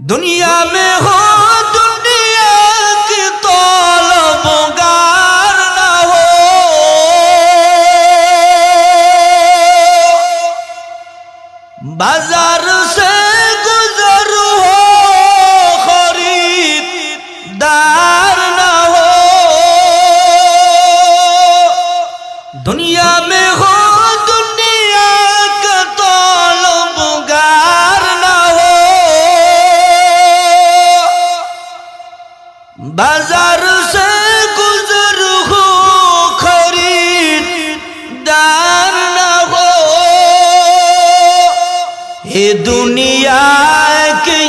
दुनिया में हो दुनिया की तौलबगार न हो बाजार से गुजर हो खरीदार बाजार से गुजर हो खरीदार न हो ये दुनिया के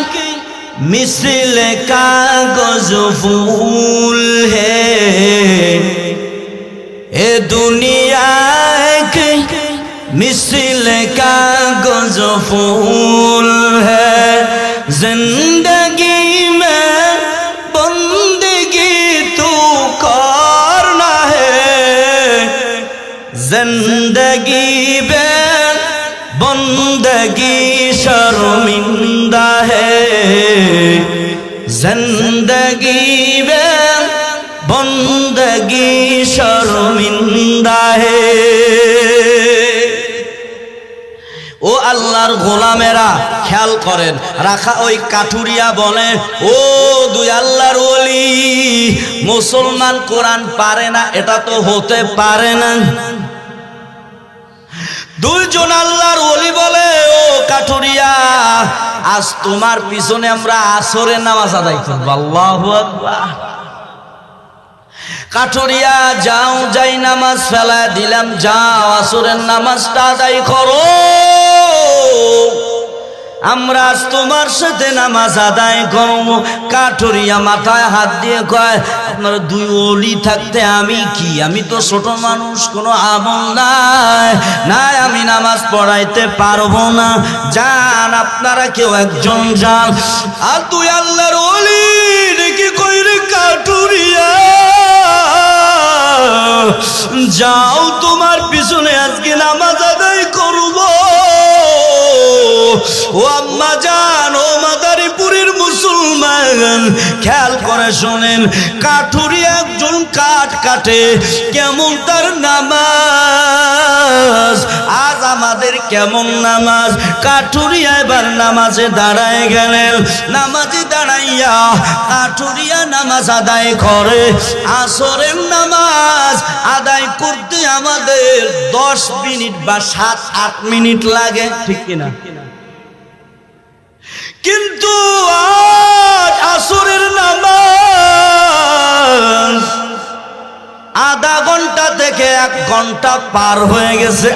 मिसल कागज फूल है ए दुनिया के मिसल कागज फूल है जिंदगी জিন্দগি বে বন্দগি শরমিন্দা হে। জিন্দগি বে বন্দগি শরমিন্দা হে। ও আল্লাহর গোলামেরা, খেয়াল করেন, রাখা ওই কাঠুরিয়া বলে, ও দুই আল্লাহর ওলি, মুসলমান কোরআন পারে না, এটা তো হতে পারে না। দুইজন আল্লাহর ওলি বলে, ও কাঠুরিয়া, আজ তোমার পিছনে আমরা আসরের নামাজ আদায় করব। আল্লাহ কাঠুরিয়া, যাও, যাই নামাজ ফেলা দিলাম, যাও, আসরের নামাজটা আদায় করো। আমরা তোমার সাথে নামাজ আদায় করব। কাঠুরিয়া মাথায় হাত দিয়ে কয়, আপনার দুই অলি থাকতে আমি কি? আমি তো ছোট মানুষ, কোনো আমল নাই। নাই, আমি নামাজ পড়াইতে পারব না। যান, আপনারা কেউ একজন যান। আর তুই আল্লাহর অলি নাকি কই রে কাঠুরিয়া, যাও তোমার পিছনে, আজকে নামাজ আদায় করব। ও আম্মা জান, ও মাদারীপুরের মুসলমান, খেয়াল করে শোনেন, কাঠুরি একজন কাঠ কাটে, কেমন তার নামাজ? আজ আমাদের কেমন নামাজ? কাঠুরিয়া এবার নামাজে দাঁড়ায় গেলেন, নামাজে দাঁড়াইয়া কাঠুরিয়া নামাজ আদায় করে, আসরের নামাজ আদায় দশ মিনিট বা সাত, আট মিনিট লাগে, ঠিক কিনা? কিন্তু আজ আসরের নামাজ আধা ঘণ্টা থেকে এক ঘণ্টা পার হয়ে গেছে।